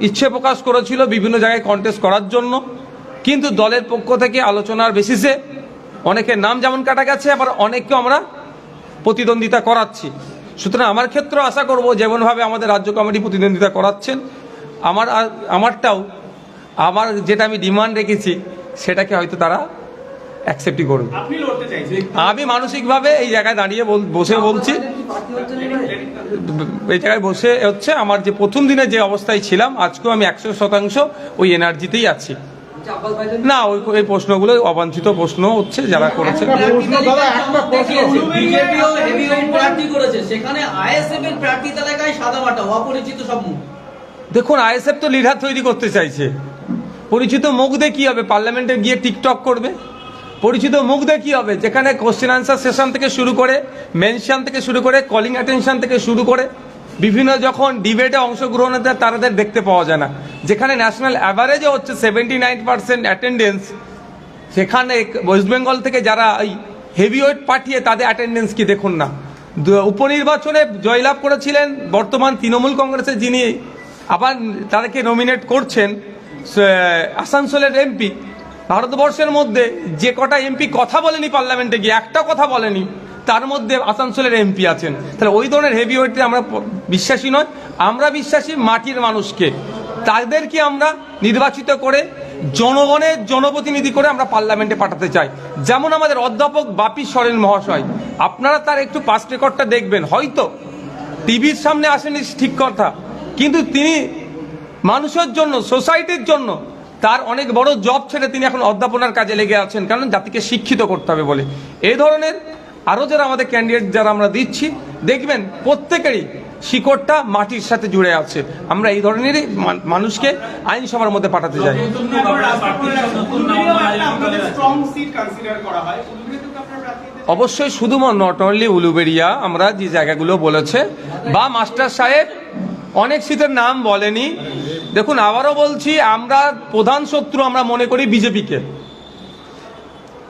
ইচ্ছে প্রকাশ করেছিল বিভিন্ন জায়গায় কন্টেস্ট করার জন্য। কিন্তু দলের পক্ষ থেকে আলোচনার বেসিসে অনেকের নাম যেমন কাটা গেছে আবার অনেককে আমরা প্রতিদ্বন্দ্বিতা করাচ্ছি। সুতরাং আমার ক্ষেত্রে আশা করব যেমনভাবে আমাদের রাজ্য কমিটি প্রতিদ্বন্দ্বিতা করাচ্ছেন আমার আর- আমারটাও আমার যেটা আমি ডিমান্ড রেখেছি সেটাকে হয়তো তারা অ্যাকসেপ্টই করবে আমি মানসিকভাবে এই জায়গায় দাঁড়িয়ে বসে বলছি। এই জায়গায় বসে হচ্ছে আমার যে প্রথম দিনে যে অবস্থায় ছিলাম আজকেও আমি একশো শতাংশ ওই এনার্জিতেই আছি। না ওই এই প্রশ্নগুলো অবাঞ্ছিত প্রশ্ন হচ্ছে যারা করেছে। একটা প্রশ্ন দাদা একটা প্রশ্ন। বিজেপিও হেভিওয়েট প্রার্থী করেছে সেখানে আইএসএফ এর প্রার্থী তালিকায় সাদা মাটা অপরিচিত সব মুখ। দেখুন আইএসএফ তো লিডার তৈরি করতে চাইছে। পরিচিত মুখ দিয়ে কি হবে? পার্লামেন্টে গিয়ে টিকটক করবে? পরিচিত মুখ কি হবে? যেখানে কোশ্চেন আনসার সেশন থেকে শুরু করে মেনশন থেকে শুরু করে কলিং অ্যাটেনশন থেকে শুরু করে, বিভিন্ন যখন ডিবেটে অংশগ্রহণে তাদের দেখতে পাওয়া যায় না। যেখানে ন্যাশনাল অ্যাভারেজে হচ্ছে সেভেন্টি নাইন পার্সেন্ট অ্যাটেন্ডেন্স সেখানে ওয়েস্ট বেঙ্গল থেকে যারা এই হেভিওয়েট পাঠিয়ে তাদের অ্যাটেন্ডেন্স কি দেখুন না। উপনির্বাচনে জয়লাভ করেছিলেন বর্তমান তৃণমূল কংগ্রেসের যিনি, আবার তাদেরকে নমিনেট করছেন আসানসোলের এমপি ভারতবর্ষের মধ্যে যে কটা এমপি কথা বলেনি পার্লামেন্টে গিয়ে, একটা কথা বলেনি, তার মধ্যে আসানসোলের এমপি আছেন। তাহলে ওই ধরনের হেভিওয়েটে আমরা বিশ্বাসী নয়, আমরা বিশ্বাসী মাটির মানুষকে। তাদেরকে আমরা নির্বাচিত করে জনগণের জনপ্রতিনিধি করে আমরা পার্লামেন্টে পাঠাতে চাই। যেমন আমাদের অধ্যাপক বাপি সরেন মহাশয়, আপনারা তার একটু পাস্ট রেকর্ডটা দেখবেন। হয়তো টিভির সামনে আসেনি, ঠিক কথা। কিন্তু তিনি মানুষের জন্য সোসাইটির জন্য তার অনেক বড় জব ছেড়ে তিনি এখন অধ্যাপনার কাজে লেগে আছেন। কারণ জাতিকে শিক্ষিত করতে হবে বলে। এই ধরনের আরও যারা আমাদের ক্যান্ডিডেট যারা আমরা দিচ্ছি, দেখবেন প্রত্যেকেরই শিকড়টা মাটির সাথে জুড়ে আছে। আমরা এই ধরনেরই মানুষকে আইনসভার মধ্যে পাঠাতে চাই। অবশ্যই শুধুমাত্র নট অনলি উলুবেরিয়া আমরা যে জায়গাগুলো বলেছে, বা মাস্টার সাহেব অনেক সিটের নাম বলেনি দেখুন, আবারও বলছি, আমরা প্রধান শত্রু আমরা মনে করি বিজেপিকে।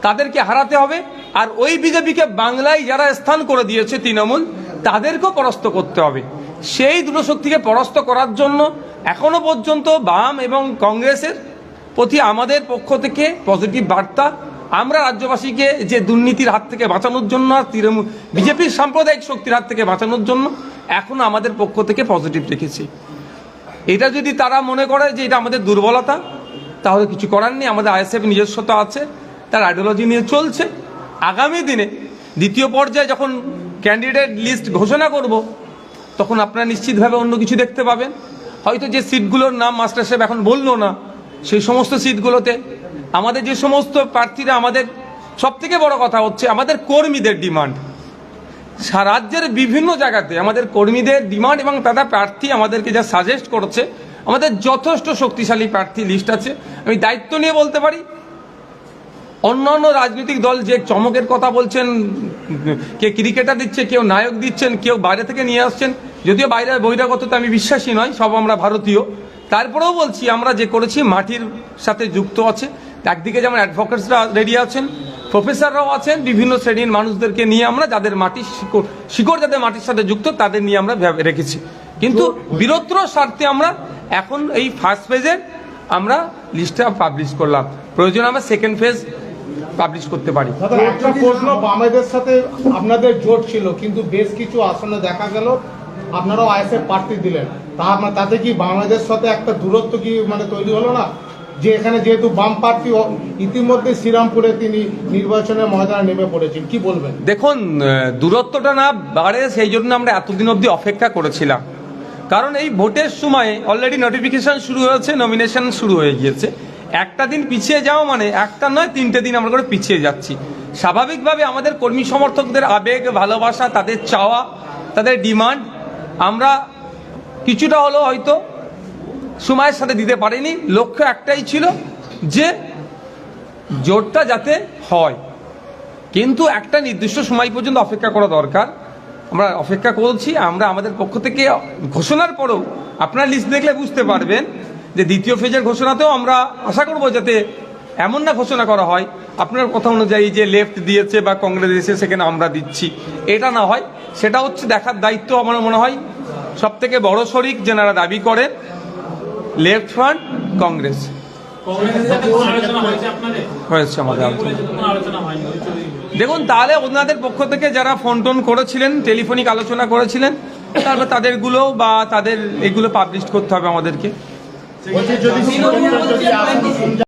তাদেরকে হারাতে হবে, আর ওই বিজেপিকে বাংলায় যারা স্থান করে দিয়েছে তৃণমূল, তাদেরকেও পরাস্ত করতে হবে। সেই দুটো শক্তিকে পরাস্ত করার জন্য এখনও পর্যন্ত বাম এবং কংগ্রেসের প্রতি আমাদের পক্ষ থেকে পজিটিভ বার্তা, আমরা রাজ্যবাসীকে যে দুর্নীতির হাত থেকে বাঁচানোর জন্য আর তৃণমূল, বিজেপির সাম্প্রদায়িক শক্তির হাত থেকে বাঁচানোর জন্য এখনও আমাদের পক্ষ থেকে পজিটিভ রেখেছি। এটা যদি তারা মনে করে যে এটা আমাদের দুর্বলতা, তাহলে কিছু করার নেই, আমাদের আইএসএফ নিজস্বতা আছে, তার আইডিওলজি নিয়ে চলছে। আগামী দিনে দ্বিতীয় পর্যায়ে যখন ক্যান্ডিডেট লিস্ট ঘোষণা করব, তখন আপনারা নিশ্চিতভাবে অন্য কিছু দেখতে পাবেন। হয়তো যে সিটগুলোর নাম মাস্টার সাহেব এখন বলল না, সেই সমস্ত সিটগুলোতে আমাদের যে সমস্ত প্রার্থীরা আমাদের সব থেকে বড় কথা হচ্ছে আমাদের কর্মীদের ডিমান্ড রাজ্যের বিভিন্ন জায়গাতে আমাদের কর্মীদের ডিমান্ড এবং তারা প্রার্থী আমাদেরকে যা সাজেস্ট করছে, আমাদের যথেষ্ট শক্তিশালী প্রার্থী লিস্ট আছে। আমি দায়িত্ব নিয়ে বলতে পারি, অন্যান্য রাজনৈতিক দল যে চমকের কথা বলছেন, কে ক্রিকেটার দিচ্ছে, কেউ নায়ক দিচ্ছেন, কেউ বাইরে থেকে নিয়ে আসছেন, যদিও বাইরে বহিরাগততে আমি বিশ্বাসী নয়, সব আমরা ভারতীয়। তারপরেও বলছি, আমরা যে করেছি, মাটির সাথে যুক্ত আছে। একদিকে যেমন অ্যাডভোকেটসরা রেডি আছেন প্রফেসররাও আছেন বিভিন্ন শ্রেণির মানুষদেরকে নিয়ে আমরা যাদের মাটির শিকড় শিকড় যাদের মাটির সাথে যুক্ত তাদের নিয়ে আমরা ভেবে রেখেছি। কিন্তু বীরত্র স্বার্থে আমরা এখন এই ফার্স্ট ফেজের আমরা লিস্টটা পাবলিশ করলাম। প্রয়োজন আমরা সেকেন্ড ফেজ পাবলিশ করতে পারি। একটা প্রশ্ন বামেদের সাথে আপনাদের জোট ছিল কিন্তু বেশ কিছু আসনে দেখা গেল আপনারাও আইএসএফ প্রার্থী দিলেন। তা আপনার তাতে কি বাংলাদেশ সাথে একটা দূরত্ব কি মানে তৈরি হলো না? যে এখানে যেহেতু বাম প্রার্থী ইতিমধ্যে শ্রীরামপুরে তিনি নির্বাচনের ময়দানে নেমে পড়েছেন। কি বলবেন? দেখুন দূরত্বটা না বাড়ে, সেই জন্য আমরা এতদিন অবধি অপেক্ষা করেছিলাম। কারণ এই ভোটের সময় অলরেডি নোটিফিকেশন শুরু হয়েছে নমিনেশন শুরু হয়ে গিয়েছে। একটা দিন পিছিয়ে যাওয়া মানে একটা নয়, তিনটে দিন আমরা করে পিছিয়ে যাচ্ছি। স্বাভাবিকভাবে আমাদের কর্মী সমর্থকদের আবেগ, ভালোবাসা, তাদের চাওয়া, তাদের ডিমান্ড, আমরা কিছুটা হলো হয়তো সময়ের সাথে দিতে পারেনি। লক্ষ্য একটাই ছিল যে জোটটা যাতে হয়। কিন্তু একটা নির্দিষ্ট সময় পর্যন্ত অপেক্ষা করা দরকার। আমরা অপেক্ষা করছি, আমরা আমাদের পক্ষ থেকে ঘোষণার পরেও আপনার লিস্ট দেখলে বুঝতে পারবেন যে দ্বিতীয় ফেজের ঘোষণাতেও আমরা আশা করব যাতে এমন না ঘোষণা করা হয়। আপনার কথা অনুযায়ী যে লেফট দিয়েছে বা কংগ্রেস দিয়েছে সেখানে আমরা দিচ্ছি, এটা না হয়। সেটা হচ্ছে দেখার দায়িত্ব আমার মনে হয় সব থেকে বড় শরিক যেনারা দাবি করেন। Left front, Congress. হয়েছে আমাদের দেখুন, তাহলে ওনাদের পক্ষ থেকে যারা ফোন টোন করেছিলেন, টেলিফোনিক আলোচনা করেছিলেন, তারপর তাদেরগুলো বা তাদের এগুলো পাবলিশ করতে হবে আমাদেরকে।